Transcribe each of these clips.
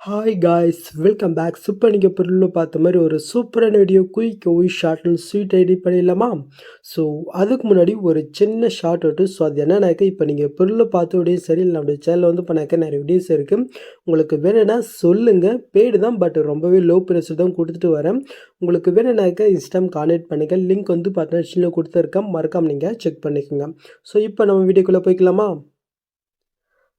Hi guys welcome back super நீங்கள் பொருளில் பார்த்த மாதிரி ஒரு சூப்பரான வீடியோ குயிக் ஒய் ஷார்ட் ஸ்வீட் ஐடி பண்ணிடலாமா? ஸோ அதுக்கு முன்னாடி ஒரு சின்ன ஷார்ட் அவுட்டு ஸோ அது என்னன்னாக்க இப்போ நீங்கள் பொருளை பார்த்த வீடியோ சரி இல்லை நம்முடைய சேனலில் வந்து பண்ணாக்க நிறைய வீடியோஸ் இருக்குது உங்களுக்கு வேணும்னா சொல்லுங்கள் பெய்டு தான் பட் ரொம்பவே லோ ப்ரைஸ் தான் கொடுத்துட்டு வரேன். உங்களுக்கு வேணும்னாக்க இன்ஸ்டாம் கான்டெக்ட் பண்ணுங்கள் லிங்க் வந்து பார்ட்னர்ஷிப்பில் கொடுத்துருக்கேன். மறக்காமல் நீங்கள் செக் பண்ணிக்கோங்க. ஸோ இப்போ நம்ம வீடியோக்குள்ளே போய்க்கலாமா?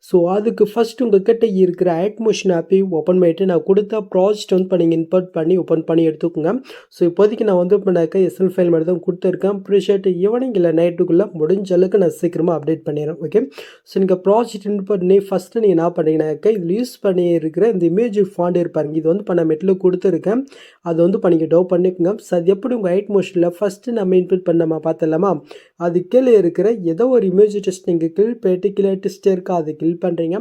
ஸோ அதுக்கு ஃபஸ்ட் உங்கள்கிட்ட இருக்கிற ஆட்மோஷன் ஆப்பை ஓப்பன் பண்ணிவிட்டு நான் கொடுத்த ப்ராஜெக்ட் வந்து இப்போ நீங்கள் இன்பர்ட் பண்ணி ஓப்பன் பண்ணி எடுத்துக்கோங்க. ஸோ இப்போதைக்கு நான் வந்து பண்ணாக்க எஸ்எல் ஃபைல் மட்டும் தான் கொடுத்துருக்கேன். ப்ரிஷர்ட் ஈவினிங் இல்லை நைட்டுக்குள்ளே முடிஞ்ச அளவுக்கு நான் சீக்கிரமாக அப்டேட் பண்ணிடுறேன். ஓகே ஸோ நீங்கள் ப்ராஜெக்ட் இன்பர்ட் பண்ணி ஃபஸ்ட்டு நீங்கள் என்ன பண்ணீங்கன்னாக்க இதில் யூஸ் பண்ணி இருக்கிற இந்த இமேஜ் ஃபாண்ட் இருப்பாருங்க இது வந்து இப்போ நான் மெட்டில் கொடுத்துருக்கேன். அது வந்து இப்போ நீங்கள் டவு பண்ணிக்கோங்க. ஸோ அது எப்படி உங்கள் ஹைட் மோஷனில் ஃபஸ்ட்டு நம்ம இன்புட் பண்ணாமல் பார்த்தலாமா அது கீழே இருக்கிற ஏதோ ஒரு இமேஜ் டெஸ்ட் நீங்கள் கீழே போயிட்டு கீழே டெஸ்ட் இருக்கா? அதுக்கு கிளிக் பண்ணுறீங்க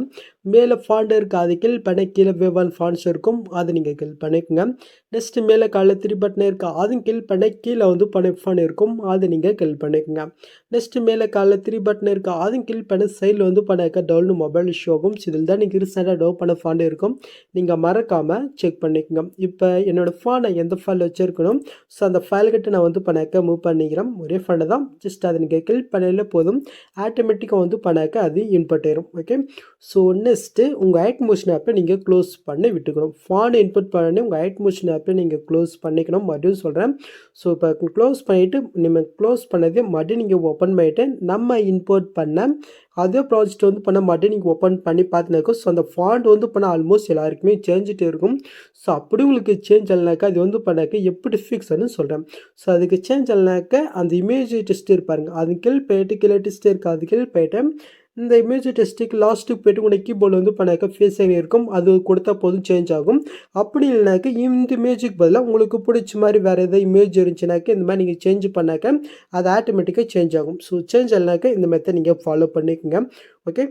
மேலே ஃபாண்ட் இருக்குது அது கில் பண்ண கீழே வெவ்வால் ஃபாண்ட்ஸ் இருக்கும் அதை நீங்கள் கிளிக் பண்ணிக்கோங்க. நெக்ஸ்ட்டு மேலே காலைல த்ரீ பட்டன் இருக்கா அதுவும் கில் பண்ண கீழே வந்து பண ஃபான் இருக்கும் அதை நீங்கள் கிளிக் பண்ணிக்கோங்க. நெக்ஸ்ட்டு மேலே காலைல த்ரீ பட்டன் இருக்கா அதுவும் கில் பண்ண சைடில் வந்து பணக்க டவுன் மொபைல் ஷோ ஆகும். இதில் தான் நீங்கள் ரீசெண்டாக டவு பண்ண ஃபாண்ட் இருக்கும். நீங்கள் மறக்காமல் செக் பண்ணிக்கோங்க. இப்போ என்னோடய ஃபானை எந்த ஃபைல் வச்சுருக்கணும்? ஸோ அந்த ஃபைல் கிட்ட நான் வந்து பண்ணாக்க மூவ் பண்ணிக்கிறேன். ஒரே ஃபண்டை தான். ஜஸ்ட் அதை நீங்கள் கில் பண்ணல போதும். ஆட்டோமேட்டிக்காக வந்து பண்ணாக்க அது இன்புட் ஆயிரும் ஓகே ஸோ நெக்ஸ்ட்டு உங்கள் ஐட் மோஷன் ஆப்பை நீங்கள் க்ளோஸ் பண்ணி விட்டுக்கணும். ஃபான் இன்புட் பண்ணி உங்கள் ஐட் மோஷன் ஆப்பை நீங்கள் க்ளோஸ் பண்ணிக்கணும். மறுபடியும் சொல்கிறேன் ஸோ இப்போ க்ளோஸ் பண்ணிவிட்டு நீங்கள் க்ளோஸ் பண்ணதே மறுபடியும் நீங்கள் ஓப்பன் பண்ணிவிட்டு நம்ம இன்போர்ட் பண்ண அதே ப்ராஜெக்ட் வந்து பண்ண மாட்டேன் நீங்கள் ஓப்பன் பண்ணி பார்த்துனாக்கோ ஸோ அந்த ஃபாண்ட் வந்து பண்ண ஆல்மோஸ்ட் எல்லாருக்குமே சேஞ்சிட்டே இருக்கும். ஸோ அப்படி உங்களுக்கு சேஞ்ச் ஆகலனாக்கா அது வந்து பண்ணாக்க எப்படி ஃபிக்ஸ்னு சொல்கிறேன் ஸோ அதுக்கு சேஞ்ச் ஆகலனாக்க அந்த இமேஜ் டெஸ்ட் இருப்பாருங்க அது கீழ் போயிட்டு கீழே டெஸ்ட் இருக்குது அது கீழ் போயிட்டு இந்த இமேஜ் டெஸ்ட்டுக்கு லாஸ்ட்டுக்கு போய்ட்டு உனக்கு கீபோர்டில் வந்து பண்ணாக்க ஃபேஸ் ஐடி இருக்கும். அது கொடுத்தா போதும் சேஞ்ச் ஆகும். அப்படி இல்லைனாக்க இந்த இமேஜுக்கு பதிலாக உங்களுக்கு பிடிச்ச மாதிரி வேறு எதாவது இமேஜ் இருந்துச்சுனாக்க இந்த மாதிரி நீங்கள் சேஞ்ச் பண்ணாக்க அது ஆட்டோமேட்டிக்காக சேஞ்ச் ஆகும். ஸோ சேஞ்ச் ஆகலனாக்க இந்த மெத்தட் நீங்கள் ஃபாலோ பண்ணிக்கோங்க. ஓகே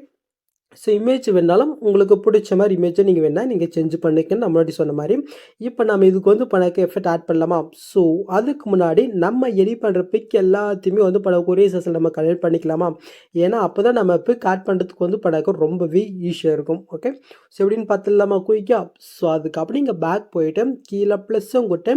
ஸோ இமேஜ் வேணாலும் உங்களுக்கு பிடிச்ச மாதிரி இமேஜை நீங்கள் வேணால் நீங்கள் சேஞ்ச் பண்ணிக்கன்னு நம்ம முன்னாடி சொன்ன மாதிரி. இப்போ நம்ம இதுக்கு வந்து பணக்கு எஃபெக்ட் ஆட் பண்ணலாமா? ஸோ அதுக்கு முன்னாடி நம்ம எடிட் பண்ணுற பிக் எல்லாத்தையுமே வந்து படக்கூடிய ஒரே நம்ம கனெக்ட் பண்ணிக்கலாமா? ஏன்னா அப்போ தான் நம்ம பிக் ஆட் பண்ணுறதுக்கு வந்து படக்கு ரொம்பவே ஈஸியாக இருக்கும். ஓகே ஸோ எப்படின்னு பார்த்துடலாமா குயிக்கா ஸோ அதுக்கு அப்படி இங்கே பேக் போயிட்டு கீழே ப்ளஸ் உங்கள்கிட்ட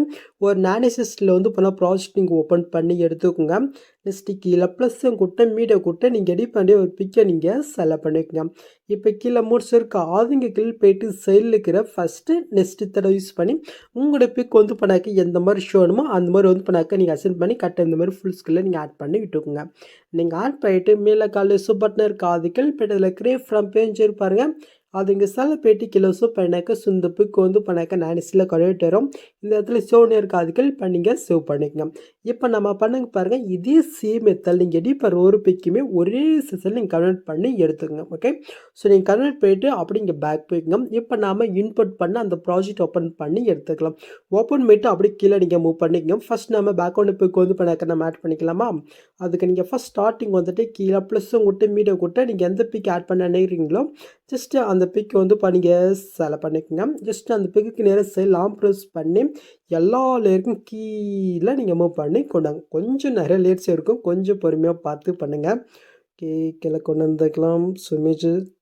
ஒரு நானிசிஸ்டில் வந்து பண்ண ப்ராஜெக்ட் நீங்கள் ஓப்பன் பண்ணி எடுத்துக்கோங்க. நெக்ஸ்ட்டு கீழே ப்ளஸ் கொடுத்த மீடியோ கொடுத்து நீங்கள் ரெடி பண்ணி ஒரு பிக்கை நீங்கள் செலக்ட் பண்ணிக்கோங்க. இப்போ கீழே முடிச்சிருக்க ஆதிங்க கீழே கீழ் போயிட்டு சைடில் இருக்கிற ஃபஸ்ட்டு நெக்ஸ்ட்டு தடவை யூஸ் பண்ணி உங்களோட பிக் வந்து பண்ணாக்க எந்த மாதிரி ஷோணுமோ அந்த மாதிரி வந்து பண்ணாக்க நீங்கள் அசென்ட் பண்ணி கட்ட இந்த மாதிரி ஃபுல் ஸ்கில்ல நீங்கள் ஆட் பண்ணி விட்டுக்கோங்க. நீங்கள் ஆட் பண்ணிவிட்டு மேலே காலையில் சூப்பர்ட்னர் இருக்கா கீழ் போய்ட்டு அதில் கிரே ஃப்ரம் பேஞ்ச் இருப்பாருங்க அது இங்கே சில பேட்டி கிலோஸோ பண்ணாக்க சுந்த பிக் வந்து பண்ணாக்க நானிஸில் கரெக்ட் வரும். இந்த இடத்துல சோனியர் இருக்க அதுக்கள் பண்ணிங்க சேவ் பண்ணிக்கங்க. இப்போ நம்ம பண்ணுங்க பாருங்கள் இதே சேம் மெத்தட் நீங்கள் எடி ஒரு பிக்குமே ஒரே செஷன் நீங்கள் கன்வெர்ட் பண்ணி எடுத்துக்கங்க ஓகே ஸோ நீங்கள் கன்வெர்ட் பண்ணிவிட்டு அப்படி இங்கே பேக் போய்க்குங்க. இப்போ நாம் இன்புட் பண்ண அந்த ப்ராஜெக்ட் ஓப்பன் பண்ணி எடுத்துக்கலாம். ஓப்பன் பண்ணிட்டு அப்படி கீழே நீங்கள் மூவ் பண்ணிக்கங்க. ஃபஸ்ட் நம்ம பேக்ரவுண்ட் பிக் வந்து பண்ணாக்க நம்ம ஆட் பண்ணிக்கலாமா? அதுக்கு நீங்கள் ஃபஸ்ட் ஸ்டார்டிங் வந்துட்டு கீழே ப்ளஸ்ஸும் விட்டு மீடியோ விட்டு நீங்கள் எந்த பிக் ஆட் பண்ண நினைக்கிறீங்களோ ஜஸ்ட்டு அந்த பிக்கு வந்து இப்போ நீங்கள் பண்ணிக்கோங்க. ஜஸ்ட்டு அந்த பிக்குக்கு நேராக செய்யலாம். லாங் ப்ரெஸ் பண்ணி எல்லா லேயருக்கும் கீழே நீங்கள் மூவ் பண்ணி கொண்டாங்க கொஞ்சம் நிறைய லேயர்ஸ் இருக்கும். கொஞ்சம் பொறுமையாக பார்த்து பண்ணுங்கள் ஓகே கீழே கொண்டு வந்துக்கலாம். ஸோ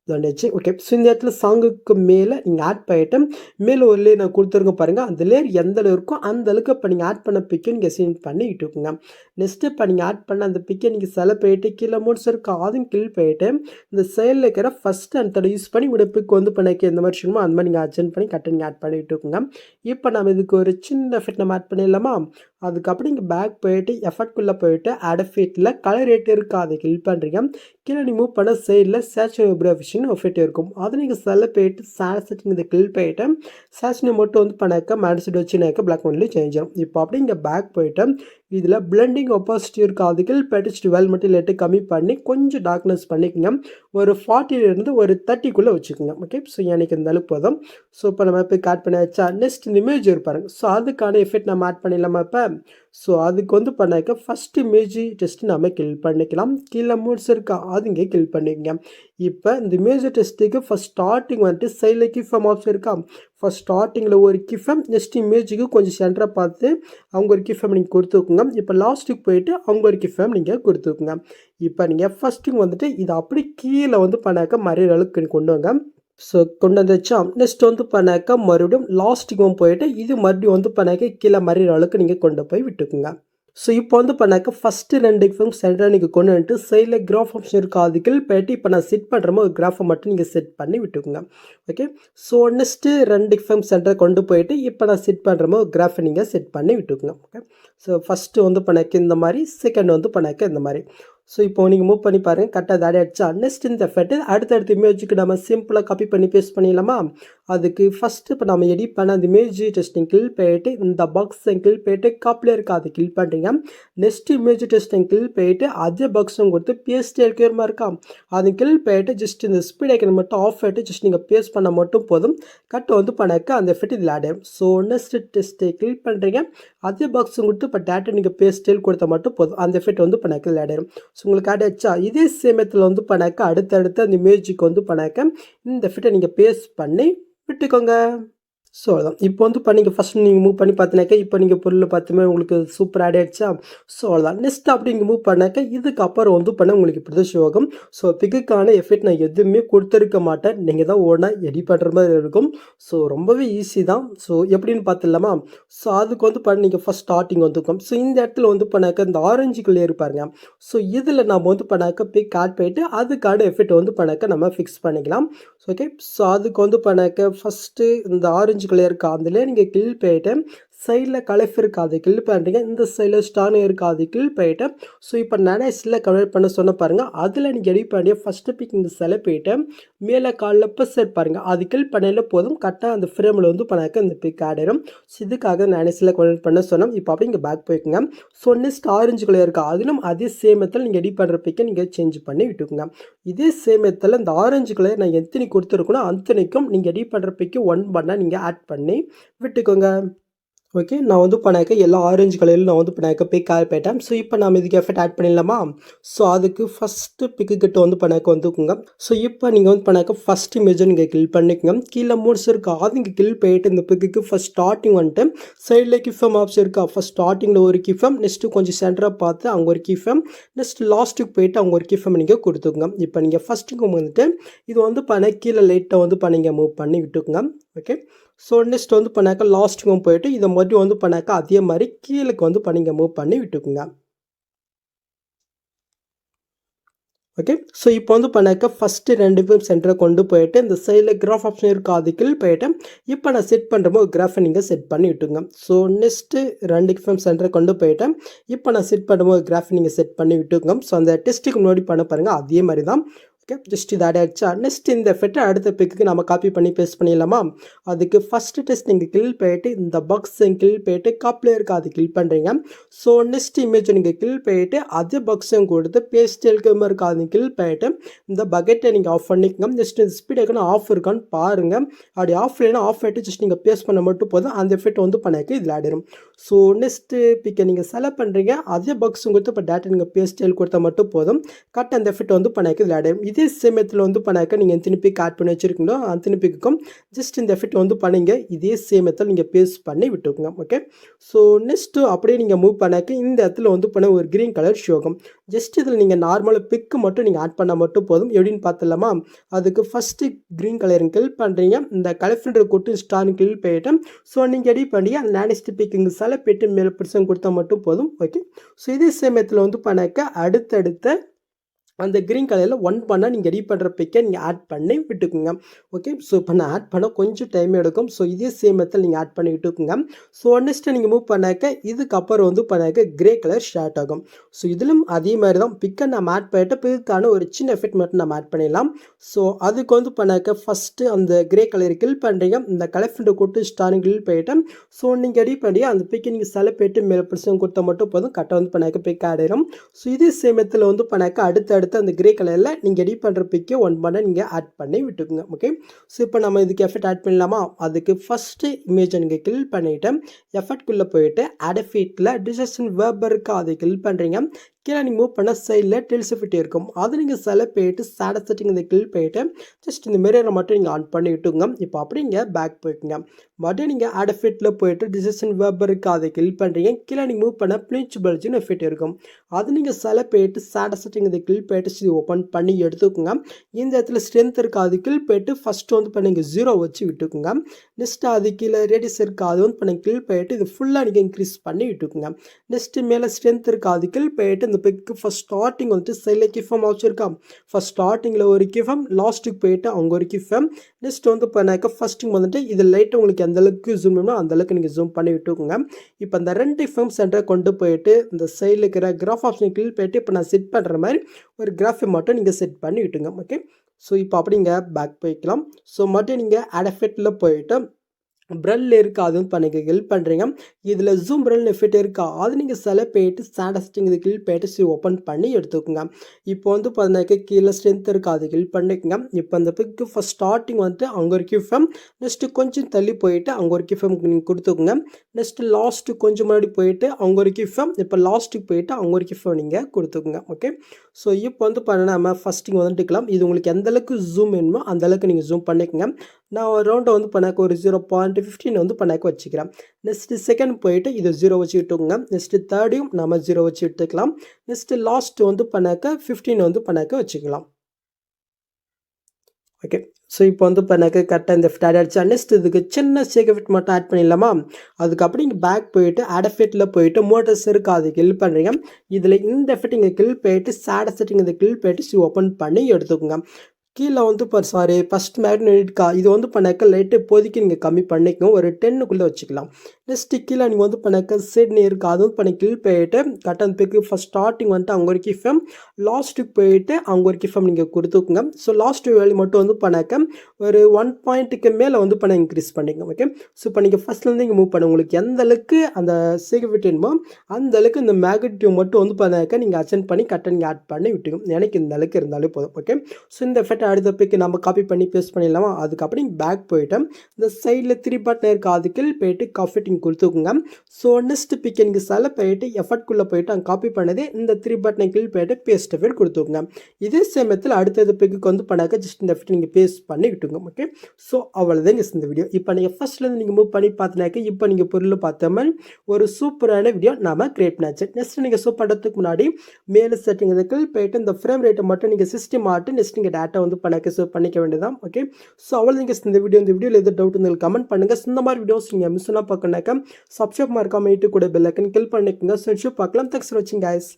தாண்டியாச்சு ஓகே ஸோ இந்த இடத்துல சாங்குக்கு மேலே நீங்கள் ஆட் பண்ணிட்டு மேலே ஒரு லேயர் நான் கொடுத்துருங்க பாருங்கள் அந்த லேயர் எந்த அளவு இருக்கோ அந்த அளவுக்கு இப்போ நீங்கள் ஆட் பண்ண பிக்கை நீங்கள் சென்ட் பண்ணி இருக்குங்க நெக்ஸ்ட்டு இப்போ நீங்கள் ஆட் பண்ண அந்த பிக்கை நீங்கள் செல போயிட்டு கீழே மூட்ஸ் இருக்கு அதுவும் கில் போயிட்டு இந்த சைடில் இருக்கிற ஃபஸ்ட்டு அந்த தடவை யூஸ் பண்ணி உங்களோட பிக் வந்து பண்ணிக்க எந்த மாதிரி சொல்லுமோ அந்த மாதிரி நீங்கள் அட்ஜென்ட் பண்ணி கரெக்டாக நீங்கள் ஆட் பண்ணி விட்டுக்குங்க இப்போ நம்ம இதுக்கு ஒரு சின்ன எஃபெக்ட் நம்ம ஆட் பண்ணிடலாமா? அதுக்கப்புறம் இங்கே பேக் போயிட்டு எஃபெக்ட்குள்ளே போயிட்டு அடஃபிட்டில் கலர் ரேட் இருக்காது அதை கில் பண்ணுறீங்க கீழே நீங்கள் மூவ் பண்ண சைடில் சேச்சுரல் விப்ரேஷன் எஃபெக்ட் இருக்கும். அதை நீங்கள் செல்ல போயிட்டு சேர் செட்டிங் இந்த கில் போயிட்டு சேச்சுனை மட்டும் வந்து பண்ணாக்க மேட்செட் வச்சுனாக்க பிளாக் ஒன்லி சேஞ்ச் ஆகும். இப்போ அப்படி இங்கே பேக் போயிட்டு இதில் பிளெண்டிங் ஒப்பாசிட்டி இருக்குது அதுக்கு பெட்டிச் டுவெல் மட்டும் லேட்டு கம்மி பண்ணி கொஞ்சம் டார்க்னஸ் பண்ணிக்கோங்க. ஒரு ஃபார்ட்டிலேருந்து ஒரு தேர்ட்டிக்குள்ளே வச்சுக்கோங்க. ஓகே ஸோ எனக்கு இந்த அளவுக்கு போதும். ஸோ இப்போ நம்ம இப்போ ஆட் பண்ணி வச்சா நெக்ஸ்ட் இந்த இமேஜ் இருப்பாருங்க ஸோ அதுக்கான எஃபெக்ட் நம்ம ஆட் பண்ணிடலாமா இப்போ? ஸோ அதுக்கு வந்து பண்ணாக்க ஃபஸ்ட் இமேஜ் டெஸ்ட் நம்ம கில் பண்ணிக்கலாம். கீழே மூட்ஸ் இருக்கா? அது இங்கே கில் பண்ணிக்கங்க. இப்போ இந்த இமேஜ் டெஸ்ட்டுக்கு ஃபஸ்ட் ஸ்டார்டிங் வந்துட்டு சைடில் ஃபார்ம் ஆப்ஷன் இருக்கா? ஃபஸ்ட் ஸ்டார்டிங்கில் ஒரு கிஃபம் நெக்ஸ்ட் இமேஜுக்கு கொஞ்சம் சென்டராக பார்த்து அவங்க ஒரு கிஃபம் நீங்கள் கொடுத்துக்குங்க. இப்போ லாஸ்ட்டுக்கு போயிட்டு அவங்க ஒரு கிஃபம் நீங்கள் கொடுத்துக்குங்க. இப்போ நீங்கள் ஃபஸ்ட்டுக்கு வந்துட்டு இதை அப்படி கீழே வந்து பண்ணாக்க மறைய அளவுக்கு கொண்டு வாங்க. ஸோ கொண்டு வந்துச்சா நெக்ஸ்ட் வந்து பண்ணாக்கா மறுபடியும் லாஸ்ட்டுக்கும் போயிட்டு இது மறுபடியும் வந்து பண்ணாக்க கீழே மறையிற அளவுக்கு நீங்கள் கொண்டு போய் விட்டுக்குங்க. ஸோ இப்போ வந்து பண்ணாக்க ஃபஸ்ட்டு ரெண்டு எக்ஸாம் சென்டராக நீங்கள் கொண்டு வந்துட்டு சைடில் கிராஃப் ஆப்ஷன் இருக்கா? அதுக்குள் போயிட்டு இப்போ நான் செட் பண்ணுறமோ ஒரு கிராஃபை மட்டும் நீங்கள் செட் பண்ணி விட்டுக்குங்க. ஓகே ஸோ நெக்ஸ்ட்டு ரெண்டு எக்ஸாம் சென்டரை கொண்டு போயிட்டு இப்போ நான் செட் பண்ணுறமோ ஒரு கிராஃபை நீங்கள் செட் பண்ணி விட்டுக்குங்க. ஓகே ஸோ ஃபஸ்ட்டு வந்து பண்ணாக்க இந்த மாதிரி செகண்ட் வந்து பண்ணாக்க இந்த மாதிரி. ஸோ இப்போ நீங்கள் மூவ் பண்ணி பாருங்கள் கரெக்டாக தாடி அடிச்சா நெக்ஸ்ட் இந்த ஃபெட்டு அடுத்தடுத்த இமேஜுக்கு நம்ம சிம்பிளாக காப்பி பண்ணி பேஸ்ட் பண்ணிடலாமா? அதுக்கு ஃபஸ்ட்டு இப்போ நம்ம எடிட் பண்ண அந்த இமேஜ் டெஸ்டிங் கில் போயிட்டு இந்த பாக்ஸை கில் போயிட்டு காப்பில் இருக்க அதை கில் பண்ணுறீங்க நெக்ஸ்ட் இமேஜ் டெஸ்டிங் கில் போயிட்டு அதே பாக்ஸும் கொடுத்து பேஸ்ட் இருக்கிற இருக்கா அது கில் போயிட்டு ஜஸ்ட் இந்த ஸ்பீட் ஐக்கன் மட்டும் ஆஃப் ஆகிட்டு ஜஸ்ட் நீங்கள் பேஸ்ட் பண்ண மட்டும் போதும். கட் வந்து பண்ணக்க அந்த ஃபெட் இதில் ஆடும் ஸோ நெக்ஸ்ட் டெஸ்ட்டை கில் பண்ணுறீங்க அதே பாக்ஸும் கொடுத்து இப்போ டேட்டா நீங்கள் பேஸ்டில் கொடுத்தா மட்டும் போதும். அந்த ஃபெட் வந்து பண்ணாக்க இதில் ஆட் ஸோ உங்களுக்கு அடைச்சா இதே சேமத்தில் வந்து பண்ணாக்க அடுத்தடுத்து அந்த மியூசிக் வந்து பண்ணாக்க இந்த ஃபிட்டை நீங்கள் பேஸ்ட் பண்ணி விட்டுக்கோங்க. ஸோ அதான். இப்போ வந்து இப்போ நீங்கள் ஃபஸ்ட் நீங்கள் மூவ் பண்ணி பார்த்தினாக்கா இப்போ நீங்கள் பொருள் பார்த்துமே உங்களுக்கு சூப்பர் ஆட் ஆயிடுச்சா? ஸோ அவ்வளோதான் நெக்ஸ்ட் அப்படி நீங்கள் மூவ் பண்ணாக்க இதுக்கப்புறம் வந்து பண்ண உங்களுக்கு இப்படி தான் ஷோகம் ஸோ பிக்குக்கான எஃபெக்ட் நான் எதுவுமே கொடுத்துருக்க மாட்டேன். நீங்கள் தான் ஓனா எடிட் பண்ணுற மாதிரி இருக்கும். ஸோ ரொம்பவே ஈஸி தான். ஸோ எப்படின்னு பார்த்துலாமா ஸோ அதுக்கு வந்து பண்ண நீங்கள் ஃபஸ்ட் ஸ்டார்டிங் வந்துக்கும் ஸோ இந்த இடத்துல வந்து பண்ணாக்க இந்த ஆரஞ்சு கலர் இருப்பாருங்க ஸோ இதில் நம்ம வந்து பண்ணாக்க பிக் ஆட் போயிட்டு அதுக்கான எஃபெக்ட் வந்து பண்ணாக்க நம்ம ஃபிக்ஸ் பண்ணிக்கலாம். ஓகே ஸோ அதுக்கு வந்து பண்ணாக்க ஃபஸ்ட்டு இந்த ஆரஞ்சு கலர் இருக்கா அதில் நீங்கள் கில் போயிட்டு சைடில் கலெஃப் இருக்காது கில் பண்ணுறீங்க இந்த சைடில் ஸ்டான் இருக்காது கில் போயிட்டு ஸோ இப்போ நனைஸில் கன்வெர்ட் பண்ண சொன்ன பாருங்கள் அதில் நீங்கள் எடிட் பண்ணி ஃபஸ்ட்டு பிக் இந்த சிலை போயிட்டு மேலே காலில் இப்போ செட் பாருங்கள் அது கில் பண்ணல போதும் கரெக்டாக அந்த ஃப்ரேமில் வந்து பண்ணாக்க இந்த பிக் ஆடிடும் ஸோ இதுக்காக நனைஸில் கன்வெர்ட் பண்ண சொன்னோம் இப்போ அப்படி இங்கே பேக் போய்க்குங்க. ஸோ நெக்ஸ்ட் ஆரஞ்சு கலர் இருக்கா அதிலும் அதே சேமத்தில் நீங்கள் எடிட் பண்ணுற பிக்கை நீங்கள் சேஞ்ச் பண்ணி விட்டுக்குங்க. இதே சேமத்தில் இந்த ஆரஞ்சு கலர் நான் எத்தனை கொடுத்துருக்கணும் அத்தனைக்கும் நீங்கள் எடிட் பண்ணுற பிக்கு ஒன் பண்ணால் நீங்கள் ஆட் பண்ணி விட்டுக்கோங்க. ஓகே நான் வந்து பண்ணாக்க எல்லா ஆரஞ்சு கலரில் நான் வந்து பண்ணாக்க போய் கால் போயிட்டேன் ஸோ இப்போ நம்ம இதுக்கு எஃபெக்ட் ஆட் பண்ணிடலாமா? ஸோ அதுக்கு ஃபஸ்ட்டு பிக்கு கிட்ட வந்து பண்ணாக்க வந்துக்குங்க. ஸோ இப்போ நீங்கள் வந்து பண்ணாக்க ஃபஸ்ட் இமேஜை நீங்கள் கில் பண்ணிக்கோங்க. கீழே மூட்ஸ் இருக்கா? அது இங்கே கில் போயிட்டு இந்த பிக்குக்கு ஃபஸ்ட் ஸ்டார்டிங் வந்துட்டு சைடில் கிஃபம் ஆப்ஸ் இருக்கா? ஃபஸ்ட் ஸ்டார்டிங்கில் ஒரு கிஃபம் நெக்ஸ்ட்டு கொஞ்சம் சென்டராக பார்த்து அங்கே ஒரு கிஃபம் நெக்ஸ்ட் லாஸ்ட்டுக்கு போயிட்டு அவங்க ஒரு கிஃபம் நீங்கள் கொடுத்துக்குங்க. இப்போ நீங்கள் ஃபஸ்ட்டுக்கு வந்துட்டு இது வந்து பண்ண கீழே லைட்டாக வந்து பண்ணிங்க மூவ் பண்ணி விட்டுக்குங்க. ஓகே ஸோ நெக்ஸ்ட் வந்து பண்ணாக்க லாஸ்ட்டுக்கும் போயிட்டு இதை மறுபடியும் வந்து பண்ணாக்கா அதே மாதிரி கீழே வந்து பண்ணிங்க மூவ் பண்ணி விட்டுக்குங்க. ஓகே ஸோ இப்போ வந்து பண்ணாக்க ஃபஸ்ட்டு ரெண்டு பேரும் சென்டரை கொண்டு போயிட்டு இந்த சைடில் கிராஃப் ஆப்ஷன் இருக்கா அதுக்குள் போயிட்டு இப்போ நான் செட் பண்ணுறமோ கிராஃபை நீங்கள் செட் பண்ணி விட்டுங்க ஸோ நெக்ஸ்ட்டு ரெண்டு கிஃபம் சென்டரை கொண்டு போயிட்டேன் இப்போ நான் செட் பண்ணும்போது கிராஃபை நீங்கள் செட் பண்ணி விட்டுங்க ஸோ அந்த டெஸ்ட்டுக்கு முன்னாடி பண்ண பாருங்கள் அதே மாதிரி தான். கேப் ஜஸ்ட் இது ஆட் ஆகிடுச்சா நெக்ஸ்ட் இந்த எஃபெக்ட்டை அடுத்த பிக்கு நம்ம காப்பி பண்ணி பேஸ்ட் பண்ணிடலாமா? அதுக்கு ஃபஸ்ட்டு டெஸ்ட் நீங்கள் கில் போயிட்டு இந்த பக்ஸ் கில் போயிட்டு காப்பில் இருக்க அது கில் பண்ணுறீங்க ஸோ நெக்ஸ்ட் இமேஜ் நீங்கள் கில் போயிட்டு அதே பக்ஸையும் கொடுத்து பேஸ்ட் இருக்கிற மாதிரி அது கில் போயிட்டு இந்த பக்கெட்டை நீங்கள் ஆஃப் பண்ணிக்கோங்க. ஜஸ்ட் இந்த ஸ்பீட் எக்கனா ஆஃப் இருக்கான்னு பாருங்கள் அப்படி ஆஃப் இல்லைனா ஆஃப் ஆகிட்டு ஜஸ்ட் நீங்கள் பேஸ்ட் பண்ண மட்டும் போதும். அந்த எஃபெக்ட் வந்து பண்ணிக்க இதில் ஆடிடும் ஸோ நெக்ஸ்ட்டு பிக்கை நீங்கள் செலக்ட் பண்ணுறீங்க அதே பக்ஸும் கொடுத்து இப்போ டேட்டா நீங்கள் பேஸ்ட் கொடுத்தா மட்டும் போதும். கட் அந்த எஃபெக்ட் வந்து பண்ணிக்க இதில் ஆடிடும் இது சேமத்தில் வந்து பண்ணாக்க நீங்கள் எத்தனை பிக் ஆட் பண்ணி வச்சுருக்கீங்களோ அத்தனை பிக்குக்கும் ஜஸ்ட் இந்த எஃபெக்ட் வந்து பண்ணுங்க. இதே சேமியத்தில் நீங்கள் பேஸ்ட் பண்ணி விட்டுக்கோங்க. ஓகே ஸோ நெக்ஸ்ட்டு அப்படியே நீங்கள் மூவ் பண்ணாக்க இந்த இடத்துல வந்து பண்ண ஒரு க்ரீன் கலர் ஷோகம் ஜஸ்ட் இதில் நீங்கள் நார்மலாக பிக்கு மட்டும் நீங்கள் ஆட் பண்ணால் மட்டும் போதும். எப்படின்னு பார்த்துலாமா அதுக்கு ஃபஸ்ட்டு க்ரீன் கலர் கிளிக் பண்ணுறீங்க இந்த கலர் கொட்டு ஸ்டார் கிளிக் போயிட்டு ஸோ நீங்கள் எடி பண்ணி அந்த நேனஸ்ட் பிக்குங்க சில போயிட்டு மேலே பிடிச்சம் கொடுத்தா மட்டும் போதும். ஓகே ஸோ இதே சமயத்தில் வந்து பண்ணாக்க அடுத்தடுத்த அந்த க்ரீன் கலரில் ஒன் பண்ணால் நீங்கள் ரெடி பண்ணுற பிக்கை நீங்கள் ஆட் பண்ணி விட்டுக்குங்க. ஓகே ஸோ இப்போ நான் ஆட் பண்ண கொஞ்சம் டைம் எடுக்கும். ஸோ இதே சேம் நீங்கள் ஆட் பண்ணி விட்டுக்குங்க. ஸோ நெக்ஸ்ட்டு நீங்கள் மூவ் பண்ணாக்க இதுக்கப்புறம் வந்து பண்ணாக்க க்ரே கலர் ஷார்ட் ஆகும். ஸோ இதிலும் அதே மாதிரி தான் பிக்கை நம்ம ஆட் பண்ணிட்டு பிக்குக்கான ஒரு சின்ன எஃபெக்ட் மட்டும் நம்ம ஆட் பண்ணிடலாம். ஸோ அதுக்கு வந்து பண்ணாக்க ஃபஸ்ட்டு அந்த க்ரே கலர் கில் பண்ணுறீங்க இந்த கலர் ஃபிண்டை கொடுத்து ஸ்டாரிங் கில் போயிட்டு ஸோ நீங்கள் ரெடி பண்ணி அந்த பிக்கை நீங்கள் செல போயிட்டு மேலே பிரச்சனை கொடுத்தா மட்டும் போதும். கரெக்டாக வந்து பண்ணாக்க பிக் ஆடிடும் ஸோ இதே சேமத்தில் வந்து பண்ணாக்க அடுத்த அடுத்து அந்த கிரே கலரில் நீங்கள் எடிட் பண்ணுற பிக்கு ஒன் பண்ண நீங்கள் ஆட் பண்ணி விட்டுக்குங்க ஓகே ஸோ இப்போ நம்ம இதுக்கு எஃபெக்ட் ஆட் பண்ணலாமா? அதுக்கு ஃபஸ்ட்டு இமேஜை நீங்கள் கில் பண்ணிவிட்டு எஃபெக்ட்குள்ளே போயிட்டு அடஃபீட்டில் டிசஷன் வேர்பருக்கு அதை கில் பண்ணுறீங்க கீழே நீங்கள் மூவ் பண்ண சைடில் டெல்ஸ் ஃபிட்டே இருக்கும். அது நீங்கள் செலக்ட் போயிட்டு சேட செட்டிங் இந்த கிளிக் போயிட்டு ஜஸ்ட் இந்த மிரரை மட்டும் நீங்கள் ஆன் பண்ணி விட்டுங்க இப்போ அப்படிங்க பேக் போய்க்குங்க. மறுபடியும் நீங்கள் அடஃபிட்டில் போயிட்டு டிசிஷன் வெப்பருக்கு அதை கிளிக் பண்ணுறீங்க கீழே நீங்கள் மூவ் பண்ண ப்ளீச் பல்ஜின்னு ஃபிட் இருக்கும். அது நீங்கள் செலக்ட் போயிட்டு சேட செட்டிங் இதை கிளிக் போயிட்டு இது ஓப்பன் பண்ணி எடுத்துக்கோங்க. இந்த இடத்துல ஸ்ட்ரென்த் இருக்குது அது கிளிக் போயிட்டு ஃபஸ்ட்டு வந்து இப்போ நீங்கள் ஜீரோ வச்சு விட்டுக்குங்க. நெக்ஸ்ட்டு அது கீழே ரேடியஸ் இருக்குது அது வந்து இப்போ நீங்கள் கிளிக் போயிட்டு இது ஃபுல்லாக நீங்கள் இன்க்ரீஸ் பண்ணி விட்டுக்குங்க. நெக்ஸ்ட்டு மேலே ஸ்ட்ரென்த் இருக்குது அது கிளிக் போயிட்டு இந்த பிக்கு ஃபஸ்ட் ஸ்டார்டிங் வந்துட்டு சைடில் கிஃபம் வச்சுருக்கா ஃபஸ்ட் ஸ்டார்டிங்கில் ஒரு கிஃபம் லாஸ்ட்டுக்கு போயிட்டு அவங்க ஒரு கிஃபம் நெக்ஸ்ட் வந்து பண்ணாக்க ஃபஸ்ட்டிங் வந்துட்டு இது லைட்டு உங்களுக்கு எந்த அளவுக்கு ஜூம் பண்ணணும் அந்த அளவுக்கு நீங்கள் ஜூம் பண்ணி விட்டுக்கோங்க. இப்போ அந்த ரெண்டு கிஃபம் சென்டரை கொண்டு போயிட்டு இந்த சைடில் இருக்கிற கிராஃப் ஆப்ஷன் கிளிக் போயிட்டு இப்போ நான் செட் பண்ணுற மாதிரி ஒரு கிராஃபை மட்டும் நீங்கள் செட் பண்ணி விட்டுங்க ஓகே ஸோ இப்போ அப்படிங்க பேக் போய்க்கலாம். ஸோ மட்டும் நீங்கள் அடஃபெட்டில் போயிட்டு ப்ரெல் இருக்கா? அது வந்து பண்ணி ஹெல்ப் பண்ணுறீங்க இதில் ஜூம் ப்ரெல் எஃபெக்ட் இருக்கா? அது நீங்கள் செலக்ட் போயிட்டு ஸ்டாண்டஸ்டிங் இது கிளிக் போயிட்டு சி ஓப்பன் பண்ணி எடுத்துக்கோங்க. இப்போ வந்து பார்த்தீங்கன்னா கீழே ஸ்ட்ரென்த் இருக்கா? அது கிளிக் பண்ணிக்கோங்க. இப்போ அந்த பிக்கு ஃபஸ்ட் ஸ்டார்டிங் வந்துட்டு அங்கே ஒரு கிஃபம் நெக்ஸ்ட்டு கொஞ்சம் தள்ளி போயிட்டு அங்கே ஒரு கிஃபம் நீங்கள் கொடுத்துக்கோங்க. நெக்ஸ்ட்டு லாஸ்ட்டு கொஞ்சம் முன்னாடி போயிட்டு அவங்க ஒரு கிஃபம் இப்போ லாஸ்ட்டுக்கு போயிட்டு அவங்க ஒரு கிஃபம் நீங்கள் கொடுத்துக்கோங்க. ஓகே ஸோ இப்போ வந்து பார்த்தீங்கன்னா நம்ம ஃபஸ்ட்டிங் வந்துட்டுக்கலாம் இது உங்களுக்கு எந்த அளவுக்கு ஜூம் வேணுமோ அந்தளவுக்கு நீங்கள் ஜூம் பண்ணிக்கோங்க. நான் ஒரு ரவுண்டை வந்து பண்ணாக்க ஒரு ஜீரோ பாயிண்ட் ஃபிஃப்டின் வந்து பண்ணாக்க வச்சுக்கிறேன். நெக்ஸ்ட்டு செகண்ட் போயிட்டு இது ஜீரோ வச்சு விட்டுக்கோங்க. நெக்ஸ்ட்டு தேர்டையும் நம்ம ஜீரோ வச்சு விட்டுக்கலாம். நெக்ஸ்ட்டு லாஸ்ட் வந்து பண்ணாக்க ஃபிஃப்டீன் வந்து பண்ணாக்க வச்சுக்கலாம். ஓகே ஸோ இப்போ வந்து இப்போ எனக்கு கரெக்டாக இந்த ஃபிட் ஆட் ஆகிடுச்சு நெக்ஸ்ட் இதுக்கு சின்ன சேக ஃபிட் மட்டும் ஆட் பண்ணிடலாமா? அதுக்கப்புறம் இங்கே பேக் போயிட்டு அடஃபிட்டில் போயிட்டு மோட்டர்ஸ் இருக்குது அது கில் பண்ணுறீங்க இதில் இந்த ஃபிட் இங்கே கில் போயிட்டு சேட செட்டிங் இந்த கில் போயிட்டு ஓப்பன் பண்ணி எடுத்துக்கோங்க. கீழே வந்து இப்போ சாரி ஃபஸ்ட் மேக்னெட் கா இது வந்து பண்ணாக்க லைட்டு இப்போதைக்கு நீங்கள் கம்மி பண்ணிக்கணும் ஒரு டென்னுக்குள்ளே வச்சுக்கலாம். நெக்ஸ்ட்டு கீழே நீங்கள் வந்து பண்ணாக்க சிட்னி இருக்குது அதுவும் பண்ண கீழ் போயிட்டு கட்டன் பிக்கு ஃபஸ்ட் ஸ்டார்டிங் வந்துட்டு அவங்க ஒரு கிஃபம் லாஸ்ட்டுக்கு போயிட்டு அவங்க ஒரு கிஃபம் நீங்கள் கொடுத்துக்குங்க. ஸோ லாஸ்ட் வேல்யூ மட்டும் வந்து பண்ணாக்க ஒரு ஒன் பாயிண்ட்டுக்கு மேலே வந்து பண்ண இன்க்ரீஸ் பண்ணிக்கோங்க ஓகே ஸோ இப்போ நீங்கள் ஃபஸ்ட்லேருந்து இங்கே மூவ் பண்ண உங்களுக்கு எந்த அளவுக்கு அந்த சீக்கிரம் அந்த அளவுக்கு இந்த மேக்னெட்டிவ் மட்டும் வந்து பண்ணாக்க நீங்கள் அச்சன் பண்ணி கட்டன் நீங்கள் ஆட் பண்ணி விட்டுக்கும் எனக்கு இந்த அளவுக்கு இருந்தாலே போதும் ஓகே ஸோ இந்த எஃபெக்ட் அடுத்த பிக்கு நம்ம காப்பி பண்ணி பேஸ்ட் பண்ணிடலாமா? அதுக்கப்புறம் பேக் போயிட்டு இந்த சைடில் த்ரீ பட்டன் இருக்க அதுக்கு போயிட்டு காஃபிட்டிங் கொடுத்துக்குங்க. ஸோ நெக்ஸ்ட் பிக் எனக்கு சில போயிட்டு எஃபர்ட்குள்ளே போயிட்டு அங்கே காப்பி பண்ணதே இந்த த்ரீ பட்டனை கீழ் போயிட்டு பேஸ்ட் எஃபெக்ட் கொடுத்துக்குங்க. இதே சமயத்தில் அடுத்தது பிக்கு வந்து பண்ணாக்க ஜஸ்ட் இந்த எஃபெக்ட் நீங்கள் பேஸ்ட் பண்ணி விட்டுங்க ஓகே ஸோ அவ்வளோதாங்க இந்த வீடியோ இப்போ நீங்கள் ஃபஸ்ட்லேருந்து நீங்கள் மூவ் பண்ணி பார்த்தினாக்க இப்போ நீங்கள் பொருள் பார்த்த மாதிரி ஒரு சூப்பரான வீடியோ நாம் கிரியேட் பண்ணாச்சு நெக்ஸ்ட் நீங்கள் சூப் பண்ணுறதுக்கு முன்னாடி மேலே செட்டிங் இதுக்கு போயிட்டு இந்த ஃப்ரேம் ரேட்டை மட்டும் நீங்கள் சிஸ்டம் ஆட்டு நெக்ஸ்ட் நீங்கள் டேட்டா வந்து பண்ணாக்க சேவ் பண்ணிக்க வேண்டியதான் ஓகே ஸோ அவ்வளோ நீங்கள் இந்த வீடியோ இந்த வீடியோவில் எதாவது டவுட் இருந்தாலும் கமெண்ட் பண்ணுங்கள் இந்த மாதிரி வீடியோஸ் நீங்கள் மிஸ்ஸாக பண்ணால் பார்க்கணாக்கா சப்ஸ்கிரைப் மறக்காம இட்டு கூட பெல் ஐக்கன் கிளிக் பண்ணிக்கோங்க. ஸோ பார்க்கலாம். தேங்க்ஸ் ஃபார் வாட்சிங் கைஸ்